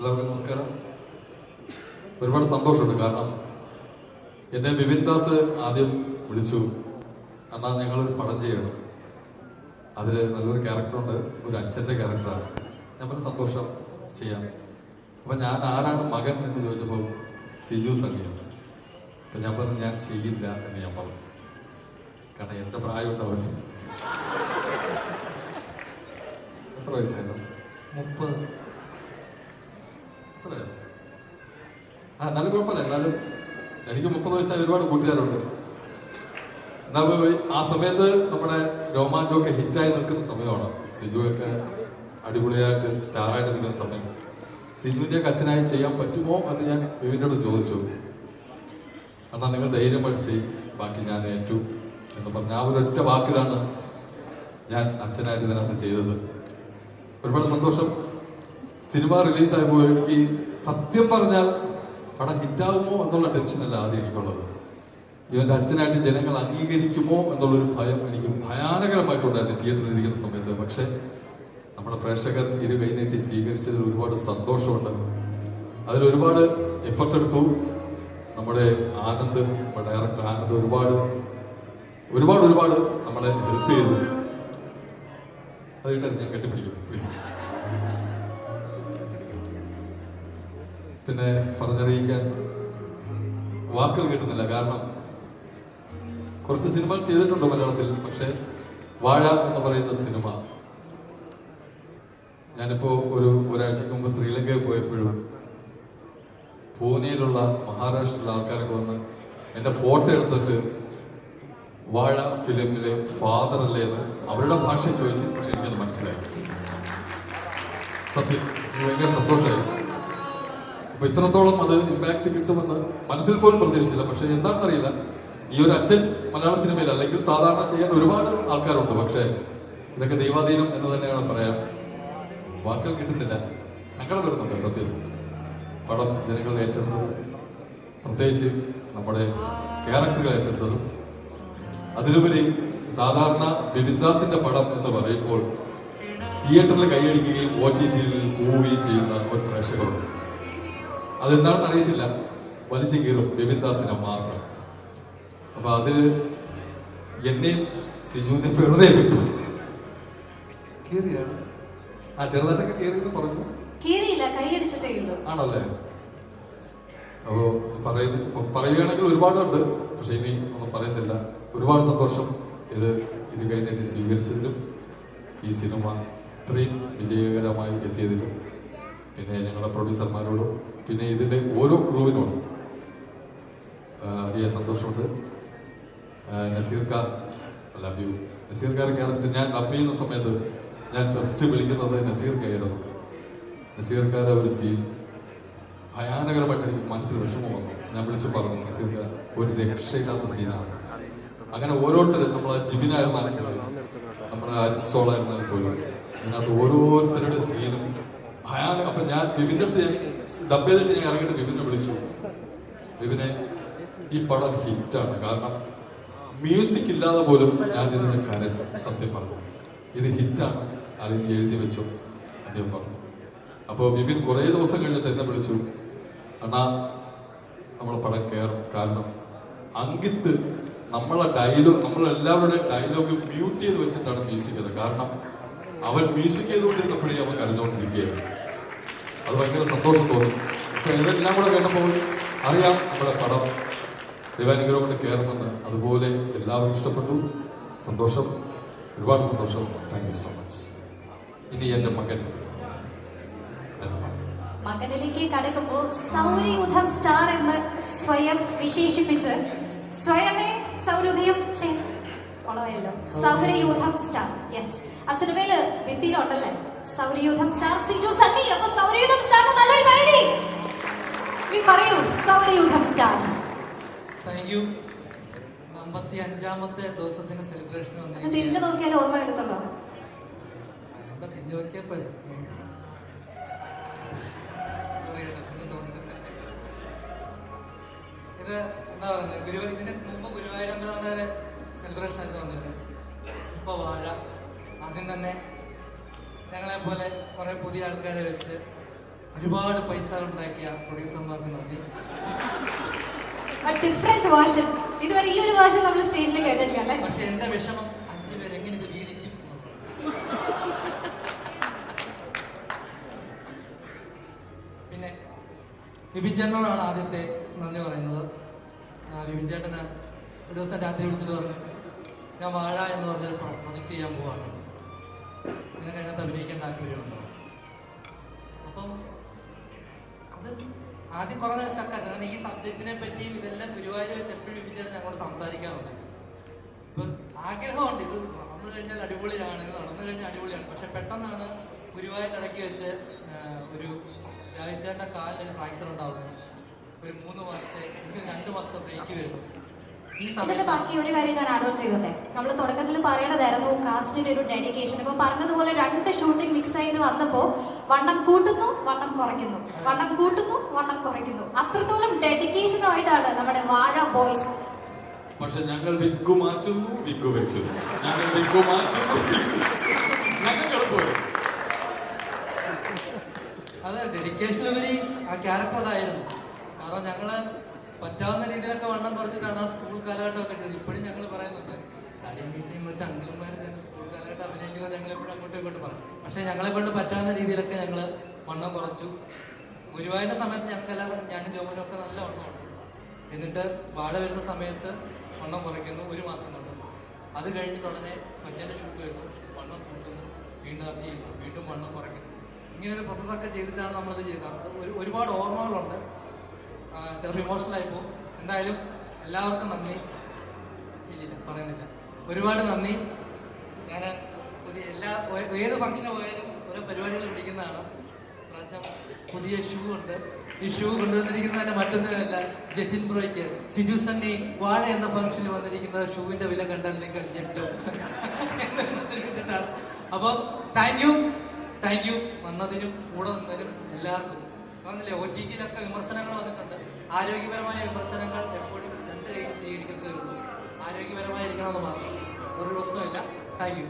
എല്ലാവർക്കും നമസ്കാരം. ഒരുപാട് സന്തോഷമുണ്ട്. കാരണം എന്നെ ബിപിൻ ദാസ് ആദ്യം വിളിച്ചു. അണ്ണാ ഞങ്ങളൊരു പടം ചെയ്യണം. അതിൽ നല്ലൊരു ക്യാരക്ടറുണ്ട് ഒരു അച്ഛന്റെ ക്യാരക്ടറാണ് ഞാൻ പറഞ്ഞ സന്തോഷം ചെയ്യാം. അപ്പം ഞാൻ ആരാണ് മകൻ എന്ന് ചോദിച്ചപ്പോൾ സിജു സംഗീതം അപ്പം ഞാൻ പറഞ്ഞു ഞാൻ ചെയ്യില്ല എന്ന് ഞാൻ പറഞ്ഞു. കാരണം എന്റെ പ്രായമുണ്ട് അവന്. എത്ര വയസ്സായിരുന്നു മുപ്പത്. എത്രയാ? ആ എന്നാലും കുഴപ്പമില്ല എന്നാലും എനിക്ക് മുപ്പത് വയസ്സായ ഒരുപാട് കൂട്ടുകാരുണ്ട്. ആ സമയത്ത് നമ്മുടെ രോമാഞ്ചമൊക്കെ ഹിറ്റായി നിൽക്കുന്ന സമയമാണ്. സിജുവൊക്കെ അടിപൊളിയായിട്ട് സ്റ്റാറായിട്ട് നിൽക്കുന്ന സമയം. സിജുവിന്റെ അച്ഛനായി ചെയ്യാൻ പറ്റുമോ എന്ന് ഞാൻ വിവിനോട് ചോദിച്ചു. എന്നാൽ നിങ്ങൾ ധൈര്യം പഠിച്ച് ബാക്കി ഞാൻ ഏറ്റു എന്ന് പറഞ്ഞ ആ ഒരൊറ്റ വാക്കിലാണ് ഞാൻ അച്ഛനായിട്ട് ഇതിനകത്ത് ചെയ്തത്. ഒരുപാട് സന്തോഷം. സിനിമ റിലീസായപ്പോൾ എനിക്ക് സത്യം പറഞ്ഞാൽ പടം ഹിറ്റാകുമോ എന്നുള്ള ടെൻഷനല്ല ആദ്യം എനിക്കുള്ളത്. ഇവന്റെ അച്ഛനായിട്ട് ജനങ്ങൾ അംഗീകരിക്കുമോ എന്നുള്ളൊരു ഭയം എനിക്ക് ഭയാനകരമായിട്ടുണ്ടായിരുന്നു തിയേറ്ററിൽ ഇരിക്കുന്ന സമയത്ത്. പക്ഷെ നമ്മുടെ പ്രേക്ഷകർ ഇരു കൈനീട്ടി സ്വീകരിച്ചതിൽ ഒരുപാട് സന്തോഷമുണ്ട്. അതിൽ ഒരുപാട് എഫർട്ട് എടുത്തു. നമ്മുടെ ആനന്ദ് ഡയറക്ടർ ആനന്ദ് ഒരുപാട് ഒരുപാട് ഒരുപാട് നമ്മളെ ഹെൽപ്പ് ചെയ്തു. അതിട്ട് ഞാൻ കെട്ടിപ്പിടിക്കും പ്ലീസ് പിന്നെ പറഞ്ഞറിയിക്കാൻ വാക്കുകൾ കിട്ടുന്നില്ല. കാരണം കുറച്ച് സിനിമകൾ ചെയ്തിട്ടുണ്ട് മലയാളത്തിൽ പക്ഷെ വാഴ എന്ന് പറയുന്ന സിനിമ. ഞാനിപ്പോ ഒരു ഒരാഴ്ചക്ക് മുമ്പ് ശ്രീലങ്കയിൽ പോയപ്പോഴും പൂനെയിലുള്ള മഹാരാഷ്ട്രയിലുള്ള ആൾക്കാരൊക്കെ വന്ന് എന്റെ ഫോട്ടോ എടുത്തിട്ട് വാഴ ഫിലിമിലെ ഫാദർ അല്ലേ എന്ന് അവരുടെ ഭാഷ ചോദിച്ചു പക്ഷെ എനിക്കത് മനസ്സിലായി. സത്യം ഭയങ്കര സന്തോഷമായി. അപ്പൊ ഇത്രത്തോളം അത് ഇമ്പാക്ട് കിട്ടുമെന്ന് മനസ്സിൽ പോലും പ്രതീക്ഷിച്ചില്ല. പക്ഷെ എന്താണെന്ന് അറിയില്ല ഈ ഒരു അച്ഛൻ മലയാള സിനിമയിൽ അല്ലെങ്കിൽ സാധാരണ ചെയ്യാൻ ഒരുപാട് ആൾക്കാരുണ്ട്. പക്ഷെ ഇതൊക്കെ ദൈവാധീനം എന്ന് തന്നെയാണ് പറയാം. വാക്കുകൾ കിട്ടുന്നില്ല. സങ്കടം വരുന്നുണ്ട് സത്യം. പടം ജനങ്ങൾ ഏറ്റെടുത്തത് പ്രത്യേകിച്ച് നമ്മുടെ ക്യാരക്ടറുകൾ ഏറ്റെടുത്തത്. അതിലുപരി സാധാരണ ബിബിന്ദാസിന്റെ പടം എന്ന് പറയുമ്പോൾ തിയേറ്ററിൽ കൈയടിക്കുകയും ഒ ടി ടിയിൽ പോവുകയും ചെയ്യുന്ന ഒരു പ്രേക്ഷകരുണ്ട്. അതെന്താണെന്ന് അറിയത്തില്ല. വലിച്ചു കീറും. ബിബിൻദാസിനെ മാത്രം. അപ്പൊ അത് എന്നെയും സിജുവിനെ വെറുതെ വിട്ടു. കീറിയാണ്. ആ ചെറുതായിട്ടൊക്കെ കീറിയെന്ന് പറഞ്ഞു. കീറിയില്ല കൈയടിച്ചിട്ടേ ഉള്ളൂ. ആണല്ലേ? അപ്പോ പറയുന്ന പറയുകയാണെങ്കിൽ ഒരുപാടുണ്ട്. പക്ഷെ ഇനി ഒന്നും പറയുന്നില്ല ഒരുപാട് സന്തോഷം ഇത് ഇത് കഴിഞ്ഞിട്ട് സ്വീകരിച്ചതിലും ഈ സിനിമ ഇത്രയും വിജയകരമായി എത്തിയതിലും. പിന്നെ ഞങ്ങളുടെ പ്രൊഡ്യൂസർമാരോടും പിന്നെ ഇതിലെ ഓരോ ക്രൂവിനോടും വലിയ സന്തോഷമുണ്ട്. നസീർ നസീർക്ക ലവ് യു നസീർക്കാരെ ക്യാരക്ടർ ഞാൻ ഡബ് ചെയ്യുന്ന സമയത്ത് ഞാൻ ഫസ്റ്റ് വിളിക്കുന്നത് നസീർ നസീർക്കായിരുന്നു. നസീർക്കാരുടെ ഒരു സീൻ ഭയാനകരമായിട്ട് എനിക്ക് മനസ്സിൽ വിഷമം വന്നു. ഞാൻ വിളിച്ചു പറഞ്ഞു നസീർക്ക ഒരു രക്ഷയില്ലാത്ത സീനാണ് അങ്ങനെ ഓരോരുത്തരും നമ്മളെ ജിബിനായിരുന്നാലും നമ്മുടെ അരിസോളായിരുന്നാലും പോലും അതിനകത്ത് ഓരോരുത്തരുടെ സീനും ഭയാനക. അപ്പൊ ഞാൻ ബിബിന്റെ അടുത്ത് ഡബ് ചെയ്തിട്ട് ഞാൻ ഇറങ്ങിയിട്ട് വിപിനെ വിളിച്ചു. വിപിനെ ഈ പടം ഹിറ്റാണ്. കാരണം മ്യൂസിക് ഇല്ലാതെ പോലും ഞാൻ ഇതിന് കരഞ്ഞു സത്യം പറഞ്ഞു. ഇത് ഹിറ്റാണ്. അല്ലെങ്കിൽ എഴുതി വെച്ചു അദ്ദേഹം പറഞ്ഞു. അപ്പോൾ വിപിൻ കുറേ ദിവസം കഴിഞ്ഞിട്ട് എന്നെ വിളിച്ചു. അണ്ണാ നമ്മളെ പടം കയറും കാരണം അങ്കിത്ത് നമ്മളെ ഡയലോഗ് നമ്മളെല്ലാവരുടെയും ഡയലോഗ് മ്യൂട്ട് ചെയ്ത് വെച്ചിട്ടാണ് മ്യൂസിക് കാരണം അവൻ മ്യൂസിക് ചെയ്തുകൊണ്ടിരുന്നപ്പോഴേ അവൻ കരഞ്ഞുകൊണ്ടിരിക്കുകയായിരുന്നു. അത് ഭയങ്കര സന്തോഷം തോന്നി. അപ്പൊ ഇതെല്ലാം കൂടെ കേട്ടപ്പോൾ അറിയാം നമ്മുടെ പടം. ദൈവാനുഗ്രഹത്തിൽ കയറുമെന്ന് അതുപോലെ എല്ലാവരും ഇഷ്ടപ്പെട്ടു. സന്തോഷം. ഒരുപാട് സന്തോഷം. താങ്ക് യു സോ മച്ച് ഇനി എന്റെ മകൻ. മകനിലേക്ക് കടക്കുമ്പോൾ സൗരയൂഥം സ്റ്റാർ എന്ന് സ്വയം വിശേഷിപ്പിച്ച് സ്വയമേ സൗരയൂഥം കൊളമായല്ലോ സൗരയൂഥം സ്റ്റാർ യെസ് ആ സിനിമയിൽ ഭിത്തിയിലുണ്ടല്ലേ? സൗരയൂഥം സ്റ്റാർ സിജു സണ്ണി സൗരയൂഥം സ്റ്റാർ താങ്ക് യു. അമ്പത്തി അഞ്ചാമത്തെ ദിവസത്തിന് സെലിബ്രേഷൻ തിരിഞ്ഞു നോക്കിയാൽ ഓർമ്മ കിട്ടത്തുള്ളൂ. എന്താ തിരിഞ്ഞു നോക്കിയാൽ പോരെ. ഇത് എന്താ പറയുന്നത് ഗുരു ഇതിന് മുമ്പ് ഗുരുവായൂരമ്പലങ്ങളുടെ സെലിബ്രേഷൻ ആയിരുന്നു വന്നിട്ട് ഇപ്പൊ വാഴ ആദ്യം തന്നെ ഞങ്ങളെ പോലെ കുറെ പുതിയ ആൾക്കാരെ വെച്ച് ഒരുപാട് പൈസ ഉണ്ടാക്കിയ പ്രൊഡ്യൂസർമാർക്ക് നന്ദി. ഡിഫറെന്റ് വേർഷൻ ഇതുവരെ ഈ ഒരു വേർഷൻ നമ്മൾ സ്റ്റേജിൽ കേട്ടിട്ടില്ല അല്ലേ? പക്ഷെ എന്റെ വിഷമം അഞ്ചു പേര് എങ്ങനെ ഇത് വീതിക്കും? പിന്നെ വിപിൻ ചേട്ടനോടാണ് ആദ്യത്തെ നന്ദി പറയുന്നത്. വിപിൻ ചേട്ടന് ഒരു ദിവസം രാത്രി വിളിച്ചിട്ട് പറഞ്ഞു ഞാൻ വാഴ എന്ന് പറഞ്ഞൊരു പ്രൊജക്റ്റ് ചെയ്യാൻ പോവാണ്. നിനക്ക് അതിനകത്ത് അഭിനയിക്കാൻ താല്പര്യമുണ്ടോ? അപ്പം അത് ആദ്യം കുറെ നേരം സ്റ്റക്കാണ് കാരണം ഈ സബ്ജക്റ്റിനെ പറ്റിയും ഇതെല്ലാം ഗുരുവായൂർ വെച്ച് എപ്പോഴും ചേട്ടൻ ഞങ്ങളോട് സംസാരിക്കാറുണ്ട് ഇപ്പൊ ആഗ്രഹമുണ്ട്. ഇത് നടന്നു കഴിഞ്ഞാൽ അടിപൊളിയാണ്. ഇത് നടന്നു കഴിഞ്ഞാൽ അടിപൊളിയാണ്. പക്ഷെ പെട്ടെന്നാണ് ഗുരുവായൂർ ഇടയ്ക്ക് വെച്ച് ഒരു രാജേന്ദ്രന്റെ കാലിന് ഫ്രാക്ചർ ഉണ്ടാവുന്നത്. ഒരു മൂന്ന് മാസത്തെ രണ്ട് മാസത്തെ ബ്രേക്ക് വരുന്നു. ഇതിന്റെ ബാക്കി ഒരു കാര്യം ഞാൻ ആഡ് ഓൺ ചെയ്തോട്ടെ? നമ്മൾ തുടക്കത്തിൽ പറയണതായിരുന്നു കാസ്റ്റിന്റെ ഒരു ഡെഡിക്കേഷൻ ഇപ്പൊ പറഞ്ഞതുപോലെ രണ്ട് ഷൂട്ടിംഗ് മിക്സ് ചെയ്ത് വന്നപ്പോ വണ്ണം കൂട്ടുന്നു വണ്ണം കുറയ്ക്കുന്നു. വണ്ണം കൂട്ടുന്നു വണ്ണം കുറയ്ക്കുന്നു. അത്രത്തോളം ഡെഡിക്കേഷനുമായിട്ടാണ് നമ്മുടെ വാഴ ബോയ്സ് പക്ഷെ ഞങ്ങൾ വിക്കു മാറ്റുന്നു വിക്കു വെക്കുന്നു. ഞങ്ങൾ വിക്കു മാറ്റുന്നു ഡെഡിക്കേഷൻ ഡെഡിക്കേഷനുപരി ആ ക്യാരക്ടർ അതായിരുന്നു. കാരണം ഞങ്ങൾ പറ്റാവുന്ന രീതിയിലൊക്കെ വണ്ണം കുറച്ചിട്ടാണ് ആ സ്കൂൾ കാലഘട്ടമൊക്കെ ചെയ്തത്. ഇപ്പോഴും ഞങ്ങൾ പറയുന്നുണ്ട് തടിയും മീസയും വെച്ച് അങ്കിളുമാരെ സ്കൂൾ കാലഘട്ടം അഭിനയിക്കുന്നത് ഞങ്ങൾ എപ്പോഴും അങ്ങോട്ടും ഇങ്ങോട്ടും പറയും. പക്ഷേ ഞങ്ങളെ കൊണ്ട് പറ്റാവുന്ന രീതിയിലൊക്കെ ഞങ്ങൾ വണ്ണം കുറച്ചു. ഗുരുവായൂരിന്റെ സമയത്ത് ഞങ്ങൾക്കെല്ലാം ഞാനും ജോമനും ഒക്കെ നല്ല വണ്ണമുണ്ട് എന്നിട്ട് വാഴ വരുന്ന സമയത്ത് വണ്ണം കുറയ്ക്കുന്നു ഒരു മാസം കൊണ്ട്. അത് കഴിഞ്ഞിട്ട് ഉടനെ മറ്റേ ഷൂട്ട് വരുന്നു വണ്ണം കൂട്ടുന്നു വീണ്ടും അത് ചെയ്യുന്നു വീണ്ടും വണ്ണം കുറയ്ക്കുന്നു. ഇങ്ങനെ ഒരു പ്രോസസ്സൊക്കെ ചെയ്തിട്ടാണ് നമ്മളിത് ചെയ്തത്. ഒരുപാട് ഓർമ്മകളുണ്ട്. ചിലപ്പോൾ ഇമോഷണൽ ആയി പോകും. എന്തായാലും എല്ലാവർക്കും നന്ദി. ഇല്ലില്ല പറയുന്നില്ല. ഒരുപാട് നന്ദി. ഞാൻ പുതിയ എല്ലാ ഏത് ഫംഗ്ഷന് പോയാലും ഓരോ പരിപാടികൾ പിടിക്കുന്നതാണ്. പ്രാവശ്യം പുതിയ ഷൂ ഉണ്ട്. ഈ ഷൂ കൊണ്ടുവന്നിരിക്കുന്നതിന്റെ മറ്റൊന്നുമല്ല ജെഫിൻ ബ്രോയ്ക്ക്. സിജു സണ്ണി വാഴ എന്ന ഫംഗ്ഷനിൽ വന്നിരിക്കുന്ന ഷൂവിന്റെ വില കണ്ടാൽ നിങ്ങൾ എന്നതിന് അപ്പം താങ്ക് യു താങ്ക് യു വന്നതിനും കൂടെ നിന്നതിനും എല്ലാവർക്കും. പറഞ്ഞില്ലേ ഒ ടി ടിയിലൊക്കെ വിമർശനങ്ങൾ വന്നിട്ടുണ്ട്. ആരോഗ്യപരമായ വിമർശനങ്ങൾ എപ്പോഴും രണ്ട് കൈ സ്വീകരിക്കുന്നതേ ഉള്ളൂ. ആരോഗ്യപരമായിരിക്കണമെന്ന് മാത്രം. ഒരു പ്രശ്നമില്ല താങ്ക് യു